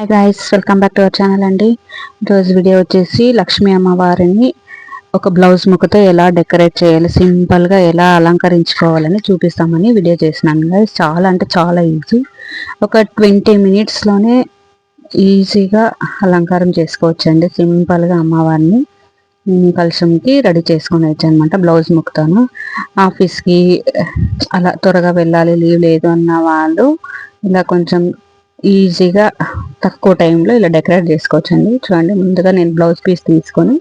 Hi guys welcome back to our channel అండి. ఈరోజు video వచ్చేసి లక్ష్మీ అమ్మవారిని ఒక బ్లౌజ్ ముక్కతో ఎలా డెకరేట్ చేయాలి సింపుల్గా ఎలా అలంకరించుకోవాలని చూపిస్తామని వీడియో చేసినాను గైస్ చాలా అంటే చాలా ఈజీ ఒక ట్వంటీ మినిట్స్లోనే ఈజీగా అలంకారం చేసుకోవచ్చు అండి సింపుల్గా అమ్మవారిని. కలుషంకి రెడీ చేసుకుని వచ్చు అనమాట బ్లౌజ్ ముక్కుతాను ఆఫీస్కి అలా త్వరగా వెళ్ళాలి లీవ్ లేదు అన్న వాళ్ళు ఇలా కొంచెం ఈజీగా తక్కువ టైంలో ఇలా డెకరేట్ చేసుకోవచ్చండి. చూడండి ముందుగా నేను బ్లౌజ్ పీస్ తీసుకొని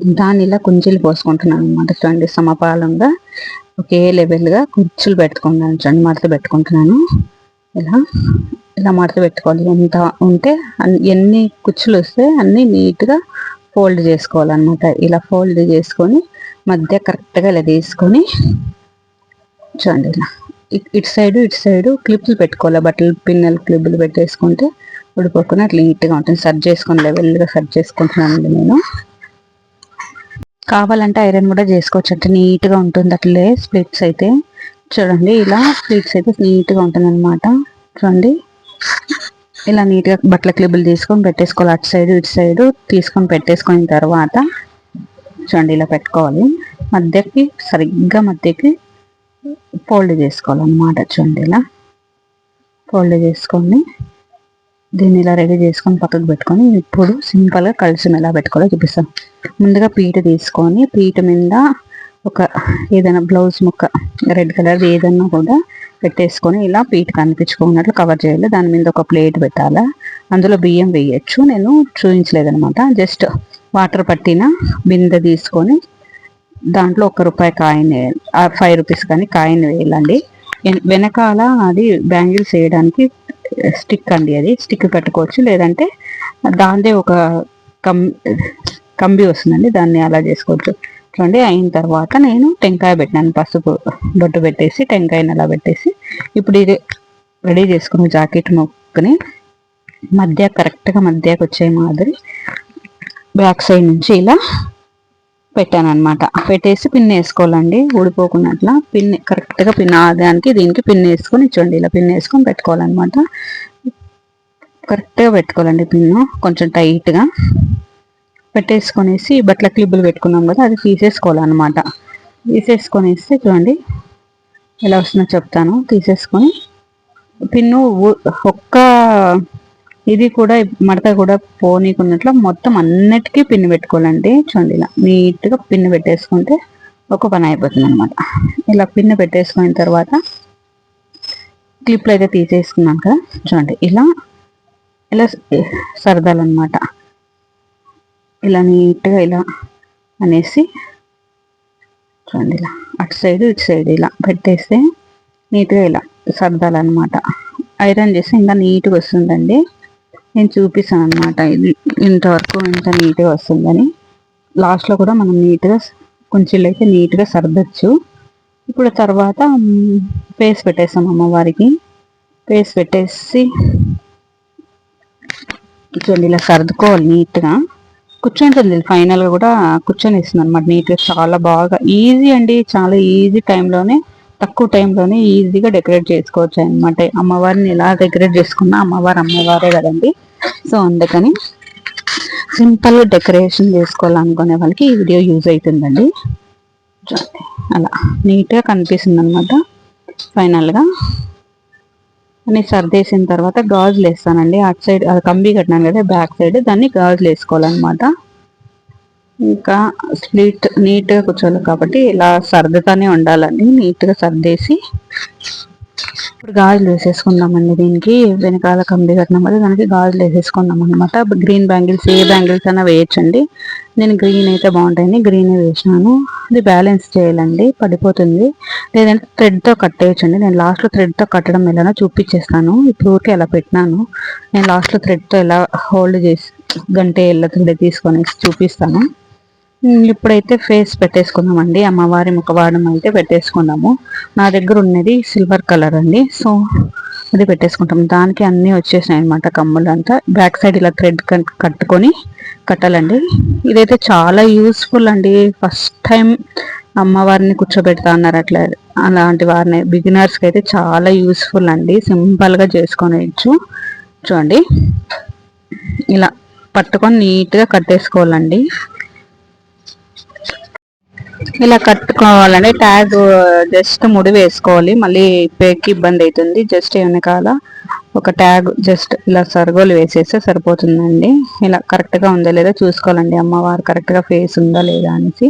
దాని ఇలా కుంచీలు పోసుకుంటున్నాను అనమాట చూడండి సమపాలంగా ఒకే లెవెల్గా కుర్చీలు పెట్టుకున్నాను. చూడండి మడత పెట్టుకుంటున్నాను. ఇలా ఇలా మడత పెట్టుకోవాలి. ఎంత ఉంటే ఎన్ని కుచ్చులు వస్తే అన్నీ నీట్గా ఫోల్డ్ చేసుకోవాలన్నమాట. ఇలా ఫోల్డ్ చేసుకొని మధ్య కరెక్ట్గా ఇలా తీసుకొని చూడండి ఇలా ఇటు సైడ్ ఇటు సైడ్ క్లిప్లు పెట్టుకోవాలి. బట్టలు పిన్నెలు క్లిప్లు పెట్టేసుకుంటే ఉడిపోకుండా అట్లా నీట్గా ఉంటుంది. సర్చ్ చేసుకుని లెవెల్గా సర్చ్ చేసుకుంటున్నానండి నేను. కావాలంటే ఐరన్ కూడా చేసుకోవచ్చు. అంటే నీట్గా ఉంటుంది అట్లే స్ప్లిట్స్ అయితే. చూడండి ఇలా స్ప్లిట్స్ అయితే నీట్గా ఉంటుంది అనమాట చూడండి. ఇలా నీట్గా బట్టల క్లిబులు తీసుకొని పెట్టేసుకోవాలి. అటు సైడ్ ఇటు సైడ్ తీసుకొని పెట్టేసుకున్న తర్వాత చూడండి ఇలా పెట్టుకోవాలి. మధ్యకి సరిగ్గా మధ్యకి ఫోల్డ్ చేసుకోవాలన్నమాట చూడండి ఇలా. ఫోల్డ్ చేసుకొని దీన్ని ఇలా రెడీ చేసుకొని పక్కకు పెట్టుకొని ఇప్పుడు సింపుల్గా కలిసి ఎలా పెట్టుకోవాలో చూపిస్తాం. ముందుగా పీట తీసుకొని పీట మీద ఒక ఏదైనా బ్లౌజ్ ముక్క రెడ్ కలర్ ఏదన్నా కూడా పెట్టేసుకొని ఇలా పీట కనిపించుకున్నట్లు కవర్ చేయాలి. దాని మీద ఒక ప్లేట్ పెట్టాలా. అందులో బియ్యం వేయచ్చు. నేను చూపించలేదనమాట జస్ట్ వాటర్ పట్టిన బిందె తీసుకొని దాంట్లో ఒక రూపాయి కాయిన్ ఫైవ్ రూపీస్ కానీ కాయిన్ వేయాలండి. వెనకాల అది బ్యాంగిల్స్ వేయడానికి స్టిక్ అండి అది. స్టిక్ పెట్టుకోవచ్చు. లేదంటే దాందే ఒక కం కంబి వస్తుందండి. దాన్ని అలా చేసుకోవచ్చు. చూడండి అయిన తర్వాత నేను టెంకాయ పెట్టినాను. పసుపు బొట్టు పెట్టేసి టెంకాయని అలా పెట్టేసి ఇప్పుడు ఇది రెడీ చేసుకున్న జాకెట్ మొక్కని మధ్య కరెక్ట్గా మధ్యకి వచ్చే మాదిరి బ్యాక్ సైడ్ నుంచి ఇలా పెట్టాను అనమాట పెట్టేసి పిన్ వేసుకోవాలండి. ఊడిపోకున్నట్ల పిన్ కరెక్ట్గా పిన్ ఆదానికి దీనికి పిన్ వేసుకొని చూడండి ఇలా పిన్ వేసుకొని పెట్టుకోవాలన్నమాట. కరెక్ట్గా పెట్టుకోవాలండి పిన్ను కొంచెం టైట్గా పెట్టేసుకొనేసి బట్టల క్లిబ్బులు పెట్టుకున్నాం కదా అది తీసేసుకోవాలన్నమాట. తీసేసుకొనేస్తే చూడండి ఎలా వస్తుందో చెప్తాను. తీసేసుకొని పిన్ను ఒక్క ఇది కూడా మడత కూడా పోనీకున్నట్లు మొత్తం అన్నిటికీ పిన్ను పెట్టుకోవాలండి. చూడండి ఇలా నీట్గా పిన్ను పెట్టేసుకుంటే ఒక పని అయిపోతుంది అనమాట ఇలా పిన్ను పెట్టేసుకున్న తర్వాత క్లిప్లు అయితే తీసేసుకున్నాం కదా చూడండి ఇలా ఇలా సరదాలన్నమాట. ఇలా నీట్గా ఇలా అనేసి చూడండి ఇలా అటు సైడ్ ఇటు సైడ్ ఇలా పెట్టేస్తే నీట్గా ఇలా సర్దాలన్నమాట. ఐరన్ చేస్తే ఇంకా నీట్గా వస్తుందండి. నేను చూపిస్తాను అనమాట ఇది ఇంతవరకు ఇంత నీట్గా వస్తుందని. లాస్ట్లో కూడా మనం నీట్గా కొంచెం అయితే నీట్గా సర్దచ్చు. ఇప్పుడు తర్వాత పేస్ట్ పెట్టేస్తాం అమ్మవారికి. పేస్ట్ పెట్టేసి చూడండి ఇలా సర్దుకోవాలి నీట్గా. కూర్చుంటుంది ఫైనల్గా కూడా కూర్చొని ఇస్తుంది అనమాట నీట్గా. చాలా బాగా ఈజీ అండి. చాలా ఈజీ టైంలోనే తక్కువ టైంలోనే ఈజీగా డెకరేట్ చేసుకోవచ్చు అనమాట అమ్మవారిని ఎలా డెకరేట్ చేసుకున్నా అమ్మవారు అమ్మవారే కదండి. సో అందుకని సింపుల్ డెకరేషన్ చేసుకోవాలనుకునే వాళ్ళకి ఈ వీడియో యూజ్ అవుతుందండి. అలా నీట్గా కనిపిస్తుంది అనమాట ఫైనల్గా అని సర్దేసిన తర్వాత గాజులు వేస్తానండి. అటు సైడ్ అది కంబి కట్టినాను కదా బ్యాక్ సైడ్ దాన్ని గాజులు వేసుకోవాలన్నమాట. ఇంకా స్ప్లిట్ నీట్గా కూర్చోవాలి కాబట్టి ఇలా సర్దుతానే ఉండాలండి. నీట్గా సర్దేసి ఇప్పుడు గాజులు వేసేసుకుందామండి దీనికి. వెనకాల కంబి కట్టినాం కదా దానికి గాజులు వేసేసుకుందాం అనమాట గ్రీన్ బ్యాంగిల్స్ ఏ బ్యాంగిల్స్ అయినా వేయచ్చండి. నేను గ్రీన్ అయితే బాగుంటాయని గ్రీన్ వేసినాను. అది బ్యాలెన్స్ చేయాలండి పడిపోతుంది. లేదంటే థ్రెడ్తో కట్టేయచ్చండి. నేను లాస్ట్లో థ్రెడ్తో కట్టడం ఎలానో చూపించేస్తాను. ఇప్పుడు ఊరికే ఎలా పెట్టినాను. నేను లాస్ట్లో థ్రెడ్తో ఎలా హోల్డ్ చేసి గంటే ఎలా థ్రెడ్ తీసుకొని చూపిస్తాను. ఇప్పుడైతే ఫేస్ పెట్టేసుకుందామండి. అమ్మవారి ముఖవాడం అయితే పెట్టేసుకున్నాము. నా దగ్గర ఉన్నది సిల్వర్ కలర్ అండి. సో అది పెట్టేసుకుంటాం. దానికి అన్నీ వచ్చేసినాయి అనమాట కమ్ములు అంతా బ్యాక్ సైడ్ ఇలా థ్రెడ్ కట్టుకొని కట్టాలండి. ఇదైతే చాలా యూస్ఫుల్ అండి. ఫస్ట్ టైం అమ్మవారిని కూర్చోబెడతా అన్నారు అట్లా అలాంటి వారిని. బిగినర్స్కి అయితే చాలా యూస్ఫుల్ అండి. సింపుల్గా చేసుకోవచ్చు చూడండి. ఇలా పట్టుకొని నీట్గా కట్టేసుకోవాలండి. ఇలా కట్టుకోవాలండి. ట్యాగ్ జస్ట్ ముడి వేసుకోవాలి. మళ్ళీ పేకి ఇబ్బంది అవుతుంది. జస్ట్ వెనకాల ఒక ట్యాగ్ జస్ట్ ఇలా సరుగోలు వేసేస్తే సరిపోతుందండి. ఇలా కరెక్ట్గా ఉందా లేదా చూసుకోవాలండి. అమ్మవారు కరెక్ట్గా ఫేస్ ఉందా లేదా అనేసి.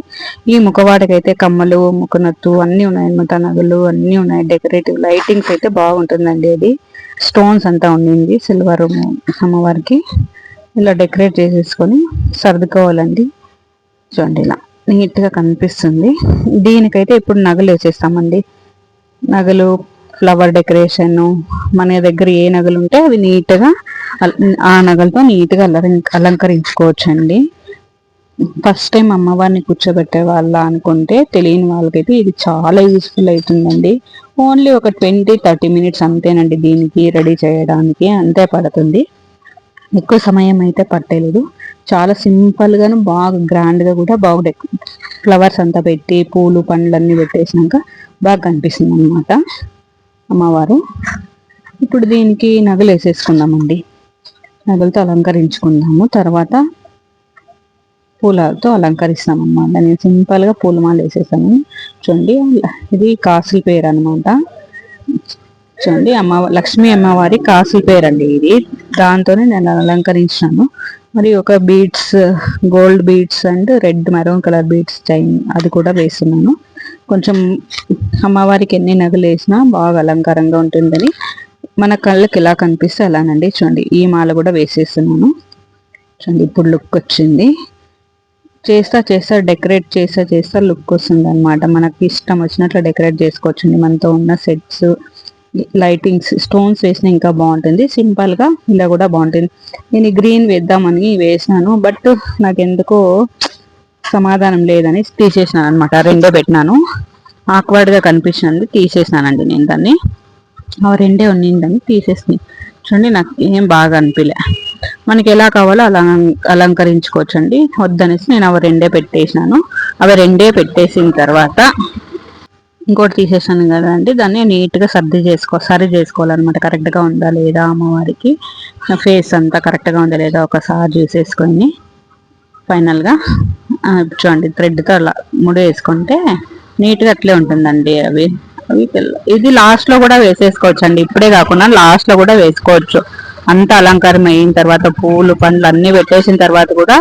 ఈ ముఖవాడికి అయితే కమ్మలు ముఖనత్తు అన్నీ ఉన్నాయన్నమాట నగలు అన్నీ ఉన్నాయి. డెకరేటివ్ లైటింగ్స్ అయితే బాగుంటుందండి అది. స్టోన్స్ అంతా ఉండింది. సిల్వర్ అమ్మవారికి. ఇలా డెకరేట్ చేసేసుకొని సర్దుకోవాలండి. చూడండి ఇలా. నీట్గా కనిపిస్తుంది. దీనికైతే ఇప్పుడు నగలు వేసేస్తామండి. నగలు ఫ్లవర్ డెకరేషన్ మన దగ్గర ఏ నగలు ఉంటే అవి నీట్గా ఆ నగలతో నీట్గా అలంకరించుకోవచ్చండి. ఫస్ట్ టైం అమ్మవారిని కూర్చోబెట్టే వాళ్ళ అనుకుంటే తెలియని వాళ్ళకైతే ఇది చాలా యూస్ఫుల్ అవుతుందండి ఓన్లీ ఒక ట్వంటీ థర్టీ మినిట్స్ అంతేనండి దీనికి రెడీ చేయడానికి అంతే పడుతుంది. ఎక్కువ సమయం అయితే పట్టలేదు. చాలా సింపుల్గాను బాగా గ్రాండ్గా కూడా బాగా ఫ్లవర్స్ అంతా పెట్టి పూలు పండ్లు అన్నీ పెట్టేసినాక బాగా కనిపిస్తుంది అనమాట అమ్మవారు. ఇప్పుడు దీనికి నగలు వేసేసుకుందామండి. నగలతో అలంకరించుకుందాము. తర్వాత పూలతో అలంకరిస్తాం అనమాట నేను సింపుల్గా పూలమాల వేసేసాను. చూడండి ఇది కాసుల పేరు అనమాట చూడండి అమ్మ లక్ష్మీ అమ్మవారి కాసుల పేరు అండి ఇది. దాంతోనే నేను అలంకరించాను. మరి ఒక beads gold beads and red maroon colour beads chain అది కూడా వేస్తున్నాను. కొంచెం అమ్మవారికి ఎన్ని నగలు వేసినా బాగా అలంకారంగా ఉంటుందని మన కళ్ళకి ఎలా కనిపిస్తే అలానండి. చూడండి ఈ మాల కూడా వేసేస్తున్నాను. చూడండి ఇప్పుడు లుక్ వచ్చింది. చేస్తా చేస్తా డెకరేట్ చేస్తా చేస్తా లుక్ వస్తుంది అనమాట మనకి ఇష్టం వచ్చినట్లు డెకరేట్ చేసుకోవచ్చండి. మనతో ఉన్న సెట్స్ లైటింగ్స్ స్టోన్స్ వేసిన ఇంకా బాగుంటుంది. సింపుల్గా ఇలా కూడా బాగుంటుంది. నేను గ్రీన్ వేద్దామని వేసినాను బట్ నాకు ఎందుకో సమాధానం లేదని తీసేసినాను అనమాట రెండో పెట్టినాను. ఆక్వర్డ్గా కనిపించినందుకు తీసేసినానండి నేను దాన్ని. ఆ రెండే ఉన్నిందని తీసేసి చూడండి నాకు ఏం బాగా అనిపించలే మనకి ఎలా కావాలో అలా అలంకరించుకోవచ్చండి. వద్దనేసి నేను అవి రెండే పెట్టేసినాను. అవి రెండే పెట్టేసిన తర్వాత ఇంకోటి తీసేసాను కదండి దాన్ని నీట్గా సర్ది చేసుకో సరి చేసుకోవాలన్నమాట. కరెక్ట్గా ఉందా లేదా అమ్మవారికి? ఫేస్ అంతా కరెక్ట్గా ఉందా లేదా ఒకసారి చూసేసుకొని ఫైనల్గా చూడండి థ్రెడ్తో అలా ముడి వేసుకుంటే నీట్గా అట్లే ఉంటుందండి అవి. అవి ఇది లాస్ట్లో కూడా వేసేసుకోవచ్చు అండి ఇప్పుడే కాకుండా లాస్ట్లో కూడా వేసుకోవచ్చు. అంత అలంకారం అయిన తర్వాత పూలు పండ్లు అన్నీ పెట్టేసిన తర్వాత కూడా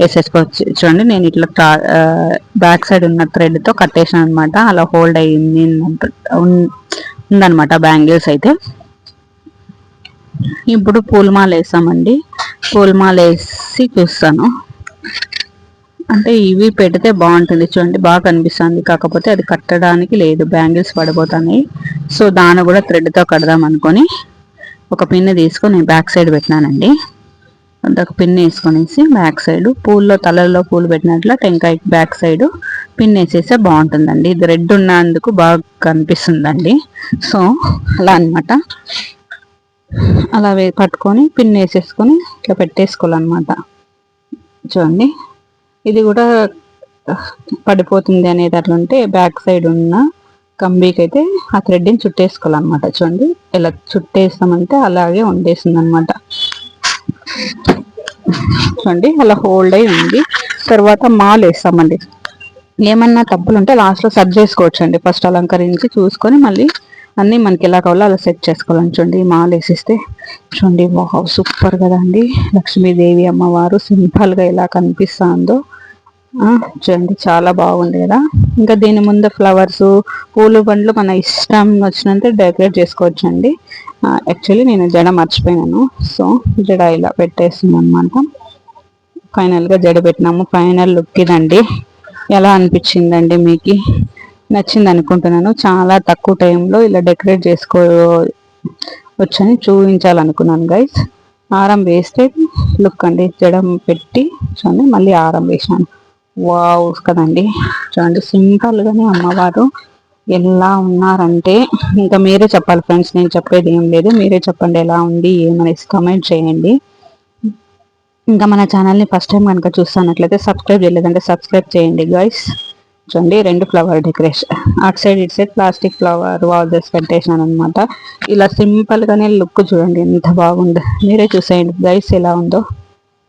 వేసేసుకోవచ్చు చూడండి నేను ఇట్లా బ్యాక్ సైడ్ ఉన్న థ్రెడ్తో కట్టేసాను అనమాట అలా హోల్డ్ అయ్యింది ఉందనమాట బ్యాంగిల్స్ అయితే. ఇప్పుడు పూలమాల వేసామండి. పూలమాల వేసి చూస్తాను. అంటే ఇవి పెడితే బాగుంటుంది చూడండి బాగా కనిపిస్తుంది. కాకపోతే అది కట్టడానికి లేదు బ్యాంగిల్స్ పడిపోతున్నాయి. సో దాన్ని కూడా థ్రెడ్తో కడదాం అనుకొని ఒక పిన్ తీసుకొని బ్యాక్ సైడ్ పెట్టినానండి. ఒక పిన్ వేసుకొనేసి బ్యాక్ సైడ్ పూల్లో తలల్లో పూలు పెట్టినట్లు టెంకాయ బ్యాక్ సైడ్ పిన్ వేసేస్తే బాగుంటుందండి. ఇది రెడ్ ఉన్నందుకు బాగా కనిపిస్తుందండి. సో అలా అనమాట అలా పట్టుకొని పిన్ వేసేసుకొని ఇట్లా పెట్టేసుకోవాలన్నమాట. చూడండి. ఇది కూడా పడిపోతుంది అనేది అట్లుంటే బ్యాక్ సైడ్ ఉన్న కంబీకి అయితే ఆ థ్రెడ్ని చుట్టేసుకోవాలన్నమాట. చూడండి. ఇలా చుట్టేస్తామంటే అలాగే వండేసింది అనమాట చూడండి అలా హోల్డ్ అయి ఉంది. తర్వాత మాల్ వేస్తామండి. ఏమన్నా తప్పులు ఉంటే లాస్ట్లో సర్చ్ చేసుకోవచ్చు అండి ఫస్ట్ అలంకరించి చూసుకొని మళ్ళీ అన్నీ మనకి ఎలా కావాలో అలా సెట్ చేసుకోవాలని చూడండి. మాల్ వేసిస్తే చూడండి వావ్ సూపర్ కదండి. లక్ష్మీదేవి అమ్మవారు సింపుల్గా ఎలా కనిపిస్తుందో. చూడండి చాలా బాగుంది కదా. ఇంకా దీని ముందు ఫ్లవర్స్ పూలు పండ్లు మన ఇష్టం వచ్చినంత డెకరేట్ చేసుకోవచ్చు అండి యాక్చువల్లీ నేను జడ మర్చిపోయినాను సో జడ ఇలా పెట్టేస్తుంది అనమాట ఫైనల్గా జడ పెట్టినాము. ఫైనల్ లుక్ ఇదండి. ఎలా అనిపించిందండి మీకు? నచ్చింది అనుకుంటున్నాను. చాలా తక్కువ టైంలో ఇలా డెకరేట్ చేసుకో వచ్చని చూపించాలనుకున్నాను గైస్ ఆరం వేస్తే లుక్ అండి. జడం పెట్టి చూడండి మళ్ళీ ఆరం వేసాను వావ్ కదండి. చూడండి సింపుల్గానే అమ్మవారు ఎలా ఉన్నారంటే ఇంకా మీరే చెప్పాలి ఫ్రెండ్స్ నేను చెప్పేది ఏం లేదు. మీరే చెప్పండి ఎలా ఉంది ఏమనేసి కమెంట్ చేయండి. ఇంకా మన ఛానల్ని ఫస్ట్ టైం కనుక చూస్తున్నట్లయితే సబ్స్క్రైబ్ చేయలేదంటే సబ్స్క్రైబ్ చేయండి గైస్ చూడండి రెండు ఫ్లవర్ డెకరేషన్ అటు సైడ్ ఇటు సైడ్ ప్లాస్టిక్ ఫ్లవర్ వాజెస్ పెట్టేసాను అనమాట ఇలా సింపుల్గానే లుక్ చూడండి ఎంత బాగుందో. మీరే చూసేయండి గైస్ ఎలా ఉందో.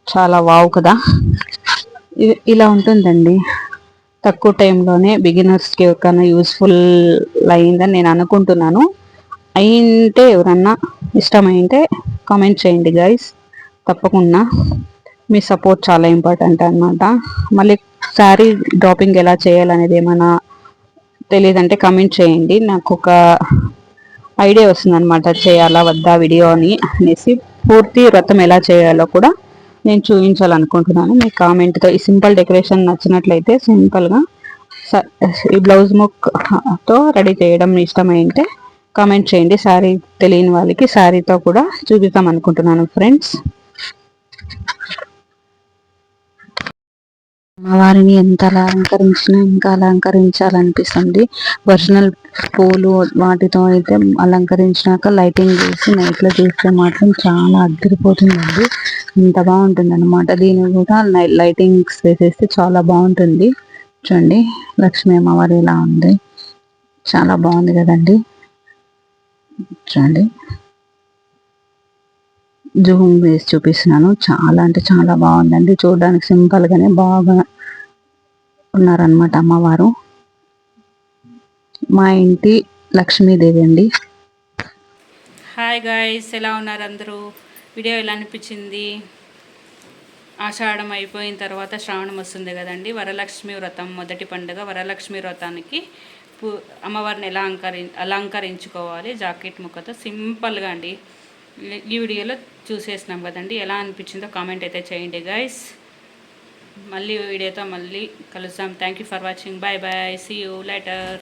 చాలా వావ్ కదా. ఇలా ఉంటుందండి. తక్కువ టైంలోనే బిగినర్స్కి ఎవరికైనా యూస్ఫుల్ అయిందని నేను అనుకుంటున్నాను. అయింటే ఎవరన్నా ఇష్టమైంటే కామెంట్ చేయండి గైస్ తప్పకుండా. మీ సపోర్ట్ చాలా ఇంపార్టెంట్ అనమాట మళ్ళీ శారీ డ్రాపింగ్ ఎలా చేయాలనేది ఏమైనా తెలియదంటే కమెంట్ చేయండి. నాకు ఒక ఐడియా వస్తుంది అనమాట చేయాలా వద్దా వీడియో అని అనేసి. పూర్తి వ్రతం ఎలా చేయాలో కూడా నేను చూపించాలనుకుంటున్నాను. మీ కామెంట్తో ఈ సింపుల్ డెకరేషన్ నచ్చినట్లయితే సింపుల్గా ఈ బ్లౌజ్ ముక్తో రెడీ చేయడం ఇష్టమైంటే కామెంట్ చేయండి. శారీ తెలియని వాళ్ళకి శారీతో కూడా చూపిద్దాం అనుకుంటున్నాను ఫ్రెండ్స్. అమ్మవారిని ఎంత అలంకరించినా ఇంకా అలంకరించాలనిపిస్తుంది. ఒరిజినల్ పూలు వాటితో అయితే అలంకరించినాక లైటింగ్ చేసి నైట్లో చూస్తే మాత్రం చాలా అద్దరిపోతుందండి. ఇంత బాగుంటుంది అనమాట దీన్ని కూడా లైటింగ్స్ వేసేస్తే చాలా బాగుంటుంది. చూడండి లక్ష్మీ అమ్మవారి ఇలా ఉంది. చాలా బాగుంది కదండి. చూడండి. జూమ్ వేసి చూపిస్తున్నాను. చాలా అంటే చాలా బాగుందండి. చూడడానికి సింపుల్గానే బాగా ఉన్నారనమాట అమ్మవారు. మా ఇంటి లక్ష్మీదేవి అండి. హాయ్ గాయ్స్ ఎలా ఉన్నారు అందరూ? వీడియో ఎలా అనిపించింది? ఆషాఢం అయిపోయిన తర్వాత శ్రావణం వస్తుంది కదండి. వరలక్ష్మి వ్రతం మొదటి పండుగ వరలక్ష్మి వ్రతానికి పూ అమ్మవారిని ఎలా అలంకరి అలంకరించుకోవాలి జాకెట్ ముక్కతో సింపుల్గా అండి. ఈ వీడియోలో చూసేసినాం కదండి. ఎలా అనిపించిందో కామెంట్ అయితే చేయండి గైస్ మళ్ళీ వీడియోతో మళ్ళీ కలుస్తాం thank you for watching bye bye see you later